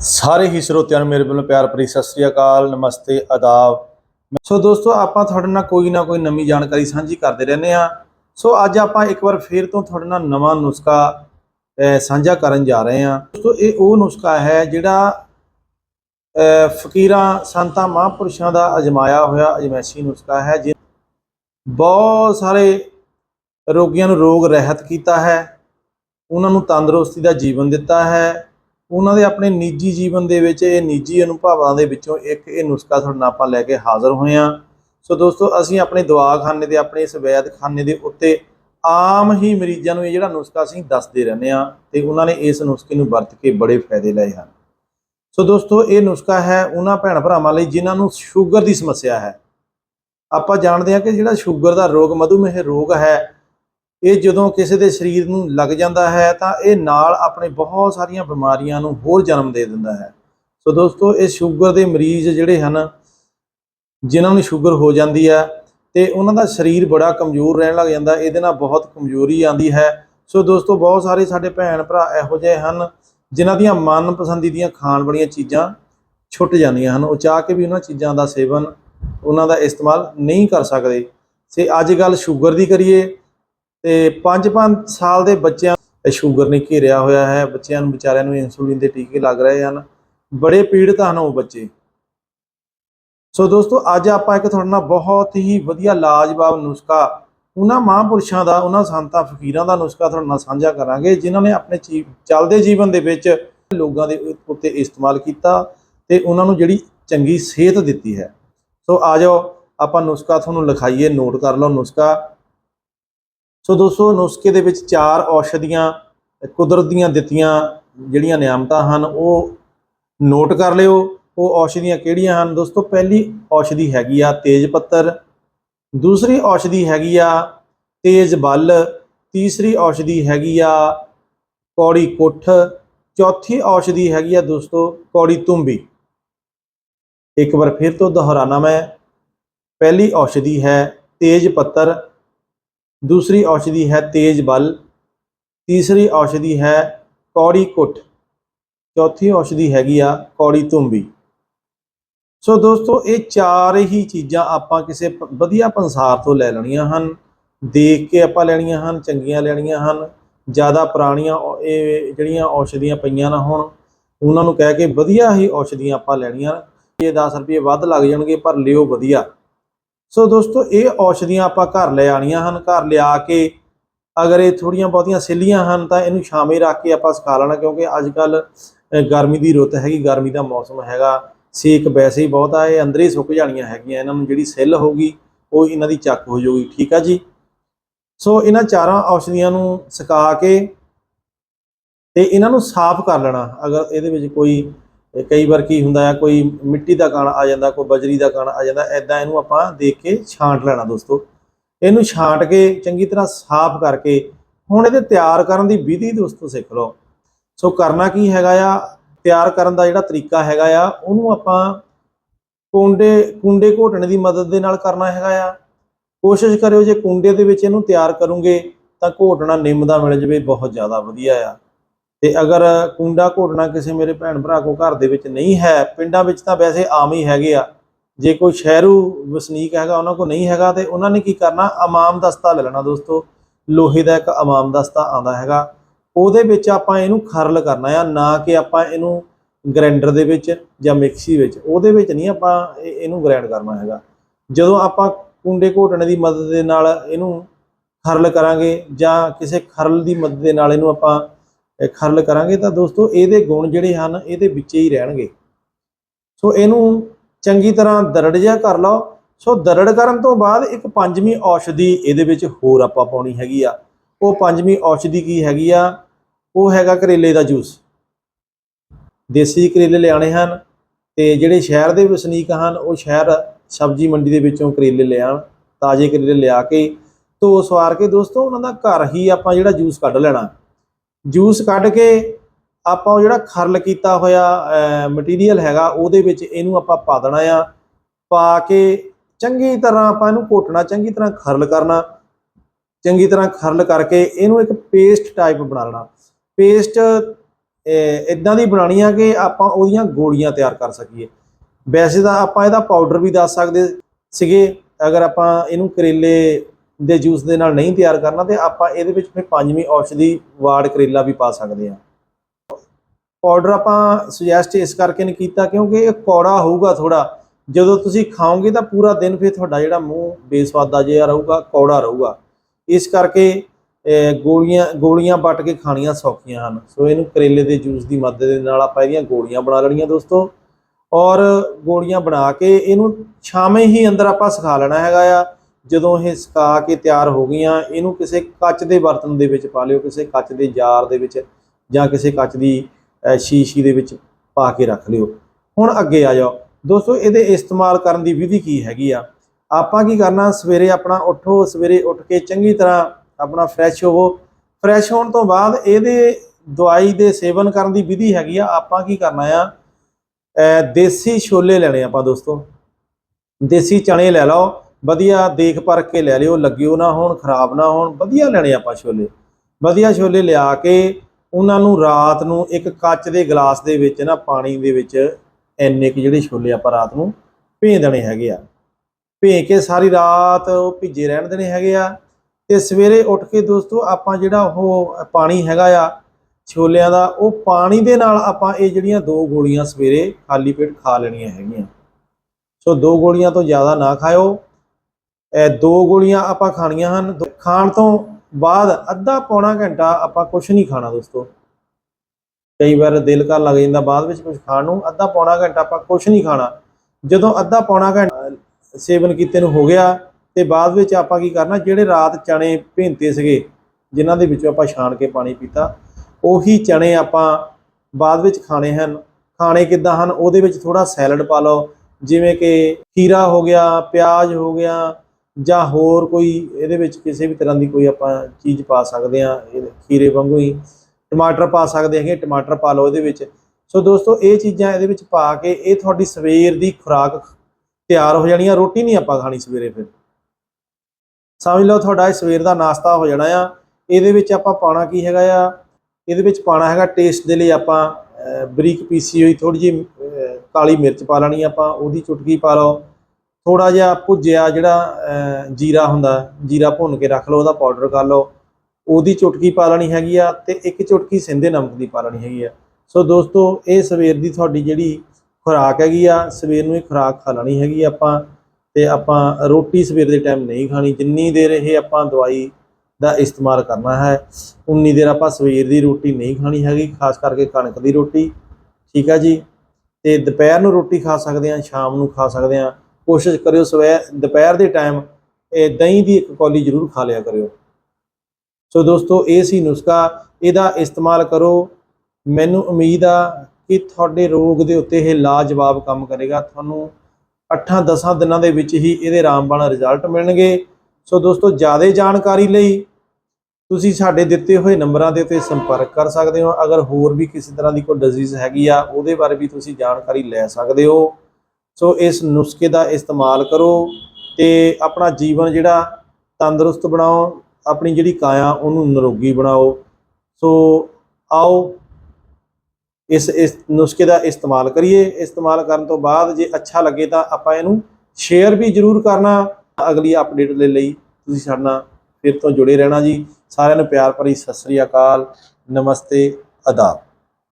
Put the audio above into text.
ਸਾਰੇ ਹੀ ਸਰੋਤਿਆਂ ਨੂੰ ਮੇਰੇ ਵੱਲੋਂ ਪਿਆਰ ਭਰੀ ਸਤਿ ਸ੍ਰੀ ਅਕਾਲ, ਨਮਸਤੇ, ਆਦਾਬ। ਸੋ ਦੋਸਤੋ, ਆਪਾਂ ਤੁਹਾਡੇ ਨਾਲ ਕੋਈ ਨਾ ਕੋਈ ਨਵੀਂ ਜਾਣਕਾਰੀ ਸਾਂਝੀ ਕਰਦੇ ਰਹਿੰਦੇ ਆ ਸੋ ਅੱਜ ਆਪਾਂ ਇੱਕ ਵਾਰ ਫੇਰ ਤੋਂ ਤੁਹਾਡੇ ਨਾਲ ਨਵਾਂ ਨੁਸਖਾ ਸਾਂਝਾ ਕਰਨ ਜਾ ਰਹੇ ਹਾਂ। ਦੋਸਤੋ, ਇਹ ਉਹ ਨੁਸਖਾ ਹੈ ਜਿਹੜਾ ਫਕੀਰਾਂ, ਸੰਤਾਂ, ਮਹਾਂਪੁਰਸ਼ਾਂ ਦਾ ਅਜਮਾਇਆ ਹੋਇਆ ਅਜਮੈਸ਼ੀ ਨੁਸਖਾ ਹੈ, ਜਿ ਬਹੁਤ ਸਾਰੇ ਰੋਗੀਆਂ ਨੂੰ ਰੋਗ ਰਹਿਤ ਕੀਤਾ ਹੈ। ਉਹਨਾਂ ਨੂੰ ਤੰਦਰੁਸਤੀ ਦਾ ਜੀਵਨ ਦਿੱਤਾ ਹੈ। ਉਹਨਾਂ ਦੇ ਆਪਣੇ ਨਿੱਜੀ ਜੀਵਨ ਦੇ ਵਿੱਚ, ਇਹ ਨਿੱਜੀ ਅਨੁਭਵਾਂ ਦੇ ਵਿੱਚੋਂ ਇੱਕ ਇਹ ਨੁਸਖਾ ਤੁਹਾਡੇ ਨਾਲ ਆਪਾਂ ਲੈ ਕੇ ਹਾਜ਼ਰ ਹੋਏ ਹਾਂ। ਸੋ ਦੋਸਤੋ, ਅਸੀਂ ਆਪਣੇ ਦਵਾਖਾਨੇ ਦੇ, ਆਪਣੇ ਇਸ ਵੈਦਖਾਨੇ ਦੇ ਉੱਤੇ ਆਮ ਹੀ ਮਰੀਜ਼ਾਂ ਨੂੰ ਇਹ ਜਿਹੜਾ ਨੁਸਖਾ ਅਸੀਂ ਦੱਸਦੇ ਰਹਿੰਦੇ ਹਾਂ ਤੇ ਉਹਨਾਂ ਨੇ ਇਸ ਨੁਸਖੇ ਨੂੰ ਵਰਤ ਕੇ ਬੜੇ ਫਾਇਦੇ ਲਏ ਹਨ। ਸੋ ਦੋਸਤੋ, ਇਹ ਨੁਸਖਾ ਹੈ ਉਹਨਾਂ ਭੈਣ ਭਰਾਵਾਂ ਲਈ ਜਿਨ੍ਹਾਂ ਨੂੰ ਸ਼ੂਗਰ ਦੀ ਸਮੱਸਿਆ ਹੈ। ਆਪਾਂ ਜਾਣਦੇ ਹਾਂ ਕਿ ਜਿਹੜਾ ਸ਼ੂਗਰ ਦਾ ਰੋਗ, ਮਧੂਮੇਹ ਰੋਗ ਹੈ ਇਹ ਜਦੋਂ ਕਿਸੇ ਦੇ ਸਰੀਰ ਨੂੰ ਲੱਗ ਜਾਂਦਾ ਹੈ ਤਾਂ ਇਹ ਨਾਲ ਆਪਣੇ ਬਹੁਤ ਸਾਰੀਆਂ ਬਿਮਾਰੀਆਂ ਨੂੰ ਹੋਰ ਜਨਮ ਦੇ ਦਿੰਦਾ ਹੈ। ਸੋ ਦੋਸਤੋ, ਇਹ ਸ਼ੂਗਰ ਦੇ ਮਰੀਜ਼ ਜਿਹੜੇ ਹਨ, ਜਿਨ੍ਹਾਂ ਨੂੰ ਸ਼ੂਗਰ ਹੋ ਜਾਂਦੀ ਹੈ ਤੇ ਉਹਨਾਂ ਦਾ ਸਰੀਰ ਬੜਾ ਕਮਜ਼ੋਰ ਰਹਿਣ ਲੱਗ ਜਾਂਦਾ, ਇਹਦੇ ਨਾਲ ਬਹੁਤ ਕਮਜ਼ੋਰੀ ਆਂਦੀ ਹੈ। ਸੋ ਦੋਸਤੋ, ਬਹੁਤ ਸਾਰੇ ਸਾਡੇ ਭੈਣ ਭਰਾ ਇਹੋ ਜਿਹੇ ਹਨ, ਜਿਨ੍ਹਾਂ ਦੀਆਂ ਮਨ ਪਸੰਦੀ ਦੀਆਂ ਖਾਣ ਵਾਲੀਆਂ ਚੀਜ਼ਾਂ ਛੁੱਟ ਜਾਂਦੀਆਂ ਹਨ। ਉਹ ਚਾਹ ਕੇ ਵੀ ਉਹਨਾਂ ਚੀਜ਼ਾਂ ਦਾ ਸੇਵਨ, ਉਹਨਾਂ ਦਾ ਇਸਤੇਮਾਲ ਨਹੀਂ ਕਰ ਸਕਦੇ। ਸੇ ਅੱਜ ਗੱਲ ਸ਼ੂਗਰ ਦੀ ਕਰੀਏ ਤੇ 5-5 ਸਾਲ ਦੇ ਬੱਚਿਆਂ ਸ਼ੂਗਰ ਨੇ ਘੇਰਿਆ ਹੋਇਆ ਹੈ, ਬੱਚਿਆਂ ਨੂੰ, ਵਿਚਾਰਿਆਂ ਨੂੰ ਇਨਸੂਲਿਨ ਦੇ ਟੀਕੇ ਲੱਗ ਰਹੇ ਹਨ। ਬੜੇ ਪੀੜਤ ਹਨ ਉਹ ਬੱਚੇ। ਸੋ ਦੋਸਤੋ, ਅੱਜ ਆਪਾਂ ਇੱਕ ਤੁਹਾਡੇ ਨਾਲ ਬਹੁਤ ਹੀ ਵਧੀਆ ਲਾਜਵਾਬ ਨੁਸਖਾ, ਉਹਨਾਂ ਮਹਾਂਪੁਰਸ਼ਾਂ ਦਾ, ਉਹਨਾਂ ਸੰਤਾਂ ਫਕੀਰਾਂ ਦਾ ਨੁਸਖਾ ਤੁਹਾਡੇ ਨਾਲ ਸਾਂਝਾ ਕਰਾਂਗੇ, ਜਿਨ੍ਹਾਂ ਨੇ ਆਪਣੇ ਚੱਲਦੇ ਜੀਵਨ ਦੇ ਵਿੱਚ ਲੋਕਾਂ ਦੇ ਉੱਤੇ ਇਸਤੇਮਾਲ ਕੀਤਾ ਤੇ ਉਹਨਾਂ ਨੂੰ ਜਿਹੜੀ ਚੰਗੀ ਸਿਹਤ ਦਿੱਤੀ ਹੈ। ਸੋ ਆ ਜਾਓ, ਆਪਾਂ ਨੁਸਖਾ ਤੁਹਾਨੂੰ ਲਿਖਾਈਏ, ਨੋਟ ਕਰ ਲਓ ਨੁਸਖਾ। ਸੋ ਦੋਸਤੋ, ਨੁਸਖੇ ਦੇ ਵਿੱਚ ਚਾਰ ਔਸ਼ਧੀਆਂ, ਕੁਦਰਤ ਦੀਆਂ ਦਿੱਤੀਆਂ ਜਿਹੜੀਆਂ ਨਿਆਮਤਾਂ ਹਨ, ਉਹ ਨੋਟ ਕਰ ਲਿਓ। ਉਹ ਔਸ਼ਧੀਆਂ ਕਿਹੜੀਆਂ ਹਨ? ਦੋਸਤੋ, ਪਹਿਲੀ ਔਸ਼ਧੀ ਹੈਗੀ ਆ ਤੇਜ ਪੱਤਰ, ਦੂਸਰੀ ਔਸ਼ਧੀ ਹੈਗੀ ਆ ਤੇਜ ਬਲ, ਤੀਸਰੀ ਔਸ਼ਧੀ ਹੈਗੀ ਆ ਕੌੜੀ ਕੁੱਠ, ਚੌਥੀ ਔਸ਼ਧੀ ਹੈਗੀ ਆ ਦੋਸਤੋ, ਕੌੜੀ ਤੁੰਬੀ। ਇੱਕ ਵਾਰ ਫਿਰ ਤੋਂ ਦੁਹਰਾਨਾ ਮੈਂ। ਪਹਿਲੀ ਔਸ਼ਧੀ ਹੈ ਤੇਜ ਪੱਤਰ ਦੂਸਰੀ ਔਸ਼ਧੀ ਹੈ ਤੇਜ ਬਲ, ਤੀਸਰੀ ਔਸ਼ਧੀ ਹੈ ਕੌੜੀ ਕੁੱਟ, ਚੌਥੀ ਔਸ਼ਧੀ ਹੈਗੀ ਆ ਕੌੜੀ ਤੁੰਬੀ ਸੋ ਦੋਸਤੋ, ਇਹ ਚਾਰ ਹੀ ਚੀਜ਼ਾਂ ਆਪਾਂ ਕਿਸੇ ਵਧੀਆ ਪੰਸਾਰ ਤੋਂ ਲੈ ਲੈਣੀਆਂ ਹਨ। ਦੇਖ ਕੇ ਆਪਾਂ ਲੈਣੀਆਂ ਹਨ, ਚੰਗੀਆਂ ਲੈਣੀਆਂ ਹਨ, ਜ਼ਿਆਦਾ ਪੁਰਾਣੀਆਂ ਔ- ਇਹ ਜਿਹੜੀਆਂ ਔਸ਼ਧੀਆਂ ਪਈਆਂ ਨਾ ਹੋਣ, ਉਹਨਾਂ ਨੂੰ ਕਹਿ ਕੇ ਵਧੀਆ ਹੀ ਔਸ਼ਧੀਆਂ ਆਪਾਂ ਲੈਣੀਆਂ। ਇਹ 10 ਰੁਪਏ ਵੱਧ ਲੱਗ ਜਾਣਗੇ, ਪਰ ਲਿਓ ਵਧੀਆ। ਸੋ ਦੋਸਤੋ, ਇਹ ਔਸ਼ਧੀਆਂ ਆਪਾਂ ਘਰ ਲੈ ਆਣੀਆਂ ਹਨ। ਘਰ ਲਿਆ ਕੇ ਅਗਰ ਇਹ ਥੋੜੀਆਂ ਬਹੁਤੀਆਂ ਸਿੱਲੀਆਂ ਹਨ ਤਾਂ ਇਹਨੂੰ ਛਾਵੇਂ ਰੱਖ ਕੇ ਆਪਾਂ ਸੁਕਾ ਲੈਣਾ, ਕਿਉਂਕਿ ਅੱਜ ਕੱਲ ਗਰਮੀ ਦੀ ਰੁੱਤ ਹੈਗੀ, ਗਰਮੀ ਦਾ ਮੌਸਮ ਹੈਗਾ। ਸੇਕ ਵੈਸੇ ਹੀ ਬਹੁਤ ਆ, ਇਹ ਅੰਦਰ ਹੀ ਸੁੱਕ ਜਾਣੀਆਂ ਹੈਗੀਆਂ। ਇਹਨਾਂ ਨੂੰ ਜਿਹੜੀ ਸਿੱਲ ਹੋਗੀ ਉਹ ਇਹਨਾਂ ਦੀ ਚੱਕ ਹੋ ਜਾਊਗੀ, ਠੀਕ ਆ ਜੀ? ਸੋ ਇਹਨਾਂ ਚਾਰਾਂ ਔਸ਼ਧੀਆਂ ਨੂੰ ਸੁਕਾ ਕੇ ਤੇ ਇਹਨਾਂ ਨੂੰ ਸਾਫ਼ ਕਰ ਲੈਣਾ। ਅਗਰ ਇਹਦੇ ਵਿੱਚ ਕੋਈ ਕਈ ਵਾਰ ਕੀ ਹੁੰਦਾ ਹੈ ਕੋਈ ਮਿੱਟੀ ਦਾ ਕਣ ਆ ਜਾਂਦਾ, ਕੋਈ ਬਜਰੀ ਦਾ ਕਣ ਆ ਜਾਂਦਾ ਐਦਾਂ ਇਹਨੂੰ ਆਪਾਂ ਦੇਖ ਕੇ ਛਾਂਟ ਲੈਣਾ ਦੋਸਤੋ। ਇਹਨੂੰ ਛਾਂਟ ਕੇ ਚੰਗੀ ਤਰ੍ਹਾਂ ਸਾਫ਼ ਕਰਕੇ ਹੁਣ ਇਹਦੇ ਤਿਆਰ ਕਰਨ ਦੀ ਵਿਧੀ ਦੋਸਤੋ ਸਿੱਖ ਲਓ। ਸੋ ਕਰਨਾ ਕੀ ਹੈਗਾ ਆ, ਤਿਆਰ ਕਰਨ ਦਾ ਜਿਹੜਾ ਤਰੀਕਾ ਹੈਗਾ ਆ, ਉਹਨੂੰ ਆਪਾਂ ਕੁੰਡੇ ਕੁੰਡੇ ਘੋਟਣ ਦੀ ਮਦਦ ਦੇ ਨਾਲ ਕਰਨਾ ਹੈਗਾ ਆ। ਕੋਸ਼ਿਸ਼ ਕਰਿਓ ਜੇ ਕੁੰਡੇ ਦੇ ਵਿੱਚ ਇਹਨੂੰ ਤਿਆਰ ਕਰੋਗੇ, ਤਾਂ ਘੋਟਣਾ ਨਿੰਮ ਦਾ ਮਿਲ ਜਵੇ, ਬਹੁਤ ਜ਼ਿਆਦਾ ਵਧੀਆ ਆ। ਤੇ ਅਗਰ ਕੁੰਡਾ ਘੋਟਣਾ ਕਿਸੇ ਮੇਰੇ ਭੈਣ ਭਰਾ ਕੋ ਘਰ ਦੇ ਵਿੱਚ ਨਹੀਂ ਹੈ, ਪਿੰਡਾਂ ਵਿੱਚ ਤਾਂ ਵੈਸੇ ਆਮ ਹੀ ਹੈਗੇ ਆ। ਜੇ ਕੋਈ ਸ਼ਹਿਰੂ ਵਸਨੀਕ ਹੈਗਾ, ਉਹਨਾਂ ਕੋ ਨਹੀਂ ਹੈਗਾ ਤੇ ਉਹਨਾਂ ਨੇ ਕੀ ਕਰਨਾ? ਇਮਾਮ ਦਸਤਾ ਲੈ ਲੈਣਾ ਦੋਸਤੋ। ਲੋਹੇ ਦਾ ਇੱਕ ਇਮਾਮ ਦਸਤਾ ਆਉਂਦਾ ਹੈਗਾ। ਉਹਦੇ ਵਿੱਚ ਆਪਾਂ ਇਹਨੂੰ ਖਰਲ ਕਰਨਾ ਆ, ਨਾ ਕਿ ਆਪਾਂ ਇਹਨੂੰ ਗ੍ਰੈਂਡਰ ਦੇ ਵਿੱਚ ਜਾਂ ਮਿਕਸੀ ਵਿੱਚ। ਉਹਦੇ ਵਿੱਚ ਨਹੀਂ ਆਪਾਂ ਇਹ- ਇਹਨੂੰ ਗ੍ਰੈਂਡ ਕਰਨਾ ਹੈਗਾ। ਜਦੋਂ ਆਪਾਂ ਕੁੰਡੇ ਘੋਟਣੇ ਦੀ ਮਦਦ ਦੇ ਨਾਲ ਇਹਨੂੰ ਖਰਲ ਕਰਾਂਗੇ ਜਾਂ ਕਿਸੇ ਖਰਲ ਦੀ ਮਦਦ ਦੇ ਨਾਲ ਇਹਨੂੰ ਆਪਾਂ ਖਰਲ ਕਰਾਂਗੇ ਤਾਂ ਦੋਸਤੋ ਇਹਦੇ ਗੁਣ ਜਿਹੜੇ ਹਨ ਇਹਦੇ ਵਿੱਚ ਹੀ ਰਹਿਣਗੇ। ਸੋ ਇਹਨੂੰ ਚੰਗੀ ਤਰ੍ਹਾਂ ਦਰੜ ਜਿਹਾ ਕਰ ਲਓ। ਸੋ ਦਰੜ ਕਰਨ ਤੋਂ ਬਾਅਦ ਇੱਕ ਪੰਜਵੀਂ ਔਸ਼ਧੀ ਇਹਦੇ ਵਿੱਚ ਹੋਰ ਆਪਾਂ ਪਾਉਣੀ ਹੈਗੀ ਆ। ਉਹ ਪੰਜਵੀਂ ਔਸ਼ਧੀ ਕੀ ਹੈਗੀ ਆ? ਉਹ ਹੈਗਾ ਕਰੇਲੇ ਦਾ ਜੂਸ। ਦੇਸੀ ਕਰੇਲੇ ਲਿਆਣੇ ਹਨ ਤੇ ਜਿਹੜੇ ਸ਼ਹਿਰ ਦੇ ਵਸਨੀਕ ਹਨ, ਉਹ ਸ਼ਹਿਰ ਸਬਜ਼ੀ ਮੰਡੀ ਦੇ ਵਿੱਚੋਂ ਕਰੇਲੇ ਲਿਆਣ ਤਾਜ਼ੇ ਕਰੇਲੇ ਲਿਆ ਕੇ ਧੋ ਸਵਾਰ ਕੇ ਦੋਸਤੋ ਉਹਨਾਂ ਦਾ ਘਰ ਹੀ ਆਪਾਂ ਜਿਹੜਾ ਜੂਸ ਕੱਢ ਲੈਣਾ। ਜੂਸ ਕੱਢ ਕੇ ਆਪਾਂ ਉਹ ਜਿਹੜਾ ਖਰਲ ਕੀਤਾ ਹੋਇਆ ਮਟੀਰੀਅਲ ਹੈਗਾ, ਉਹਦੇ ਵਿੱਚ ਇਹਨੂੰ ਆਪਾਂ ਪਾ ਦੇਣਾ ਆ। ਪਾ ਕੇ ਚੰਗੀ ਤਰ੍ਹਾਂ ਆਪਾਂ ਇਹਨੂੰ ਘੋਟਣਾ, ਚੰਗੀ ਤਰ੍ਹਾਂ ਖਰਲ ਕਰਨਾ। ਚੰਗੀ ਤਰ੍ਹਾਂ ਖਰਲ ਕਰਕੇ ਇਹਨੂੰ ਇੱਕ ਪੇਸਟ ਟਾਈਪ ਬਣਾ ਲੈਣਾ। ਪੇਸਟ ਇਦਾਂ ਦੀ ਬਣਾਉਣੀ ਆ ਕਿ ਆਪਾਂ ਉਹਦੀਆਂ ਗੋਲੀਆਂ ਤਿਆਰ ਕਰ ਸਕੀਏ। ਵੈਸੇ ਤਾਂ ਆਪਾਂ ਇਹਦਾ ਪਾਊਡਰ ਵੀ ਦੱਸ ਸਕਦੇ ਸੀਗੇ। ਅਗਰ ਆਪਾਂ ਇਹਨੂੰ ਕਰੇਲੇ ਦੇ ਜੂਸ ਦੇ ਨਾਲ ਨਹੀਂ ਤਿਆਰ ਕਰਨਾ ਤੇ ਆਪਾਂ ਇਹਦੇ ਵਿੱਚ ਫਿਰ ਪੰਜਵੀਂ ਔਸ਼ਧੀ ਵਾਰਡ ਕਰੇਲਾ ਵੀ ਪਾ ਸਕਦੇ ਹਾਂ। ਪਾਊਡਰ ਆਪਾਂ ਸੁਜੈਸਟ ਇਸ ਕਰਕੇ ਨਹੀਂ ਕੀਤਾ ਕਿਉਂਕਿ ਇਹ ਕੌੜਾ ਹੋਊਗਾ ਥੋੜਾ ਜਦੋਂ ਤੁਸੀਂ ਖਾਓਗੇ ਤਾਂ ਪੂਰਾ ਦਿਨ ਫਿਰ ਤੁਹਾਡਾ ਜਿਹੜਾ ਮੂੰਹ ਬੇਸਵਾਦਾ ਜਿਹਾ ਰਹੂਗਾ, ਕੌੜਾ ਰਹੂਗਾ। ਇਸ ਕਰਕੇ ਗੋਲੀਆਂ ਗੋਲੀਆਂ ਵੱਟ ਕੇ ਖਾਣੀਆਂ ਸੌਖੀਆਂ ਹਨ। ਸੋ ਇਹਨੂੰ ਕਰੇਲੇ ਦੇ ਜੂਸ ਦੀ ਮਦਦ ਦੇ ਨਾਲ ਆਪਾਂ ਇਹਦੀਆਂ ਗੋਲੀਆਂ ਬਣਾ ਲੈਣੀਆਂ ਦੋਸਤੋ। ਔਰ ਗੋਲੀਆਂ ਬਣਾ ਕੇ ਇਹਨੂੰ ਛਾਵੇਂ ਹੀ ਅੰਦਰ ਆਪਾਂ ਸੁਕਾ ਲੈਣਾ ਹੈਗਾ ਆ। ਜਦੋਂ ਇਹ ਸੁਕਾ ਕੇ ਤਿਆਰ ਹੋ ਗਈਆਂ, ਇਹਨੂੰ ਕਿਸੇ ਕੱਚ ਦੇ ਬਰਤਨ ਦੇ ਵਿੱਚ ਪਾ ਲਿਓ, ਕਿਸੇ ਕੱਚ ਦੇ ਜਾਰ ਦੇ ਵਿੱਚ ਜਾਂ ਕਿਸੇ ਕੱਚ ਦੀ ਸ਼ੀਸ਼ੀ ਦੇ ਵਿੱਚ ਪਾ ਕੇ ਰੱਖ ਲਿਓ। ਹੁਣ ਅੱਗੇ ਆ ਜਾਓ। ਦੋਸਤੋ, ਇਹਦੇ ਇਸਤੇਮਾਲ ਕਰਨ ਦੀ ਵਿਧੀ ਕੀ ਹੈਗੀ ਆ? ਆਪਾਂ ਕੀ ਕਰਨਾ? ਸਵੇਰੇ ਆਪਣਾ ਉੱਠੋ, ਸਵੇਰੇ ਉੱਠ ਕੇ ਚੰਗੀ ਤਰ੍ਹਾਂ ਆਪਣਾ ਫਰੈਸ਼ ਹੋਵੋ। ਫਰੈਸ਼ ਹੋਣ ਤੋਂ ਬਾਅਦ ਇਹਦੇ ਦਵਾਈ ਦੇ ਸੇਵਨ ਕਰਨ ਦੀ ਵਿਧੀ ਹੈਗੀ ਆ। ਆਪਾਂ ਕੀ ਕਰਨਾ ਆ? ਦੇਸੀ ਛੋਲੇ ਲੈਣੇ ਆਪਾਂ ਦੋਸਤੋ। ਦੇਸੀ ਚਣੇ ਲੈ ਲਓ। ਵਧੀਆ ਦੇਖ ਪਰਖ ਕੇ ਲੈ ਲਿਓ, ਲੱਗਿਓ ਨਾ ਹੋਣ, ਖਰਾਬ ਨਾ ਹੋਣ, ਵਧੀਆ ਲੈਣੇ ਆਪਾਂ ਛੋਲੇ। ਵਧੀਆ ਛੋਲੇ ਲਿਆ ਕੇ ਉਹਨਾਂ ਨੂੰ ਰਾਤ ਨੂੰ ਇੱਕ ਕੱਚ ਦੇ ਗਲਾਸ ਦੇ ਵਿੱਚ ਨਾ ਪਾਣੀ ਦੇ ਵਿੱਚ ਇੰਨੇ ਕੁ ਜਿਹੜੇ ਛੋਲੇ ਆਪਾਂ ਰਾਤ ਨੂੰ ਭੇਂ ਦੇਣੇ ਹੈਗੇ ਆ। ਭੇਂ ਕੇ ਸਾਰੀ ਰਾਤ ਉਹ ਭਿੱਜੇ ਰਹਿਣ ਦੇਣੇ ਹੈਗੇ ਆ। ਤੇ ਸਵੇਰੇ ਉੱਠ ਕੇ ਦੋਸਤੋ ਆਪਾਂ ਜਿਹੜਾ ਉਹ ਪਾਣੀ ਹੈਗਾ ਆ ਛੋਲਿਆਂ ਦਾ, ਉਹ ਪਾਣੀ ਦੇ ਨਾਲ ਆਪਾਂ ਇਹ ਜਿਹੜੀਆਂ ਦੋ ਗੋਲੀਆਂ ਸਵੇਰੇ ਖਾਲੀ ਪੇਟ ਖਾ ਲੈਣੀਆਂ ਹੈਗੀਆਂ। ਸੋ ਦੋ ਗੋਲੀਆਂ ਤੋਂ ਜ਼ਿਆਦਾ ਨਾ ਖਾਓ ਦੋ ਗੋਲੀਆਂ ਆਪਾਂ ਖਾਣੀਆਂ ਹਨ। ਦੋ- ਖਾਣ ਤੋਂ ਬਾਅਦ ਅੱਧਾ ਪੌਣਾ ਘੰਟਾ ਆਪਾਂ ਕੁਝ ਨਹੀਂ ਖਾਣਾ ਦੋਸਤੋ। ਕਈ ਵਾਰ ਦਿਲ ਕਰ ਲੱਗ ਜਾਂਦਾ ਬਾਅਦ ਵਿੱਚ ਕੁਝ ਖਾਣ ਨੂੰ। ਅੱਧਾ ਪੌਣਾ ਘੰਟਾ ਆਪਾਂ ਕੁਝ ਨਹੀਂ ਖਾਣਾ। ਜਦੋਂ ਅੱਧਾ ਪੌਣਾ ਘੰਟਾ ਸੇਵਨ ਕੀਤੇ ਨੂੰ ਹੋ ਗਿਆ ਤੇ ਬਾਅਦ ਵਿੱਚ ਆਪਾਂ ਕੀ ਕਰਨਾ, ਜਿਹੜੇ ਰਾਤ ਚਣੇ ਭਿੰਤੇ ਸੀਗੇ, ਜਿਨ੍ਹਾਂ ਦੇ ਵਿੱਚੋਂ ਆਪਾਂ ਛਾਣ ਕੇ ਪਾਣੀ ਪੀਤਾ, ਉਹੀ ਚਣੇ ਆਪਾਂ ਬਾਅਦ ਵਿੱਚ ਖਾਣੇ ਹਨ। ਖਾਣੇ ਕਿੱਦਾਂ ਹਨ? ਉਹਦੇ ਵਿੱਚ ਥੋੜਾ ਸੈਲਡ ਪਾ ਲਓ। ਜਿਵੇਂ ਕਿ ਖੀਰਾ ਹੋ ਗਿਆ, ਪਿਆਜ਼ ਹੋ ਗਿਆ ਜਾਂ ਹੋਰ ਕੋਈ ਇਹਦੇ ਵਿੱਚ ਕਿਸੇ ਵੀ ਤਰ੍ਹਾਂ ਦੀ ਕੋਈ ਆਪਾਂ ਚੀਜ਼ ਪਾ ਸਕਦੇ ਆ ਖੀਰੇ ਵਾਂਗੂ ਹੀ ਟਮਾਟਰ ਪਾ ਸਕਦੇ ਹੈਗੇ, ਟਮਾਟਰ ਪਾ ਲਓ ਇਹਦੇ ਵਿੱਚ। ਸੋ ਦੋਸਤੋ, ਇਹ ਚੀਜ਼ਾਂ ਇਹਦੇ ਵਿੱਚ ਪਾ ਕੇ ਇਹ ਤੁਹਾਡੀ ਸਵੇਰ ਦੀ ਖੁਰਾਕ ਤਿਆਰ ਹੋ ਜਾਣੀ ਆ। ਰੋਟੀ ਨਹੀਂ ਆਪਾਂ ਖਾਣੀ ਸਵੇਰੇ ਫਿਰ। ਸਮਝ ਲਓ ਤੁਹਾਡਾ ਇਹ ਸਵੇਰ ਦਾ ਨਾਸ਼ਤਾ ਹੋ ਜਾਣਾ ਆ। ਇਹਦੇ ਵਿੱਚ ਆਪਾਂ ਪਾਣਾ ਕੀ ਹੈਗਾ ਆ? ਇਹਦੇ ਵਿੱਚ ਪਾਣਾ ਹੈਗਾ ਟੇਸਟ ਦੇ ਲਈ ਆਪਾਂ ਬਰੀਕ ਪੀਸੀ ਹੋਈ ਥੋੜੀ ਜਿਹੀ ਕਾਲੀ ਮਿਰਚ ਪਾ ਲੈਣੀ ਆਪਾਂ, ਉਹਦੀ ਚੁਟਕੀ ਪਾ ਲਓ। ਥੋੜਾ ਜਿਹਾ ਭੁੱਜਿਆ ਜਿਹੜਾ ਜੀਰਾ ਹੁੰਦਾ, ਜੀਰਾ ਭੁੰਨ ਕੇ ਰੱਖ ਲਓ, ਉਹਦਾ ਪਾਊਡਰ ਕਰ ਲਓ। ਉਹਦੀ ਚੁਟਕੀ ਪਾ ਲੈਣੀ ਹੈਗੀ ਆ ਤੇ ਇੱਕ ਚੁਟਕੀ ਸਿੰਧੇ ਨਮਕ ਦੀ ਪਾ ਲੈਣੀ ਹੈਗੀ ਆ। ਸੋ ਦੋਸਤੋ, ਇਹ ਸਵੇਰ ਦੀ ਤੁਹਾਡੀ ਜਿਹੜੀ ਖੁਰਾਕ ਹੈਗੀ ਆ, ਸਵੇਰ ਨੂੰ ਇਹ ਖੁਰਾਕ ਖਾ ਲੈਣੀ ਹੈਗੀ ਆਪਾਂ ਤੇ ਆਪਾਂ ਰੋਟੀ ਸਵੇਰ ਦੇ ਟਾਈਮ ਨਹੀਂ ਖਾਣੀ। ਜਿੰਨੀ ਦੇਰ ਇਹ ਆਪਾਂ ਦਵਾਈ ਦਾ ਇਸਤੇਮਾਲ ਕਰਨਾ ਹੈ, ਉਨੀ ਦੇਰ ਆਪਾਂ ਸਵੇਰ ਦੀ ਰੋਟੀ ਨਹੀਂ ਖਾਣੀ ਹੈਗੀ, ਖਾਸ ਕਰਕੇ ਕਣਕ ਦੀ ਰੋਟੀ। ਠੀਕ ਆ ਜੀ? ਤੇ ਦੁਪਹਿਰ ਨੂੰ ਰੋਟੀ ਖਾ ਸਕਦੇ ਆ, ਸ਼ਾਮ ਨੂੰ ਖਾ ਸਕਦੇ ਆ। ਕੋਸ਼ਿਸ਼ ਕਰਿਓ ਸਵੇਰ, ਦੁਪਹਿਰ ਦੇ ਟਾਈਮ ਇਹ ਦਹੀਂ ਦੀ ਇੱਕ ਕੌਲੀ ਜ਼ਰੂਰ ਖਾ ਲਿਆ ਕਰਿਓ। ਸੋ ਦੋਸਤੋ, ਇਹ ਸੀ ਨੁਸਖਾ। ਇਹਦਾ ਇਸਤੇਮਾਲ ਕਰੋ। ਮੈਨੂੰ ਉਮੀਦ ਆ ਕਿ ਤੁਹਾਡੇ ਰੋਗ ਦੇ ਉੱਤੇ ਇਹ ਲਾਜਵਾਬ ਕੰਮ ਕਰੇਗਾ। ਤੁਹਾਨੂੰ 8-10 ਦਿਨਾਂ ਦੇ ਵਿੱਚ ਹੀ ਇਹਦੇ ਰਾਮਬਾਣ ਰਿਜ਼ਲਟ ਮਿਲਣਗੇ। ਸੋ ਦੋਸਤੋ, ਜ਼ਿਆਦਾ ਜਾਣਕਾਰੀ ਲਈ ਤੁਸੀਂ ਸਾਡੇ ਦਿੱਤੇ ਹੋਏ ਨੰਬਰਾਂ ਦੇ ਉੱਤੇ ਸੰਪਰਕ ਕਰ ਸਕਦੇ ਹੋ। ਅਗਰ ਹੋਰ ਵੀ ਕਿਸੇ ਤਰ੍ਹਾਂ ਦੀ ਕੋਈ ਡਿਜ਼ੀਜ਼ ਹੈਗੀ ਆ, ਉਹਦੇ ਬਾਰੇ ਵੀ ਤੁਸੀਂ ਜਾਣਕਾਰੀ ਲੈ ਸਕਦੇ ਹੋ। ਸੋ ਇਸ ਨੁਸਖੇ ਦਾ ਇਸਤੇਮਾਲ ਕਰੋ ਤੇ ਆਪਣਾ ਜੀਵਨ ਜਿਹੜਾ ਤੰਦਰੁਸਤ ਬਣਾਓ, ਆਪਣੀ ਜਿਹੜੀ ਕਾਇਆ ਉਹਨੂੰ ਨਿਰੋਗੀ ਬਣਾਓ। ਸੋ ਆਓ ਇਸ ਇਸ ਨੁਸਖੇ ਦਾ ਇਸਤੇਮਾਲ ਕਰੀਏ। ਇਸਤੇਮਾਲ ਕਰਨ ਤੋਂ ਬਾਅਦ ਜੇ ਅੱਛਾ ਲੱਗੇ ਤਾਂ ਆਪਾਂ ਇਹਨੂੰ ਸ਼ੇਅਰ ਵੀ ਜ਼ਰੂਰ ਕਰਨਾ। ਅਗਲੀ ਅਪਡੇਟ ਦੇ ਲਈ ਤੁਸੀਂ ਸਾਡੇ ਨਾਲ ਫਿਰ ਤੋਂ ਜੁੜੇ ਰਹਿਣਾ ਜੀ। ਸਾਰਿਆਂ ਨੂੰ ਪਿਆਰ ਭਰੀ ਸਤਿ ਸ੍ਰੀ ਅਕਾਲ। ਨਮਸਤੇ ਆਦਾਬ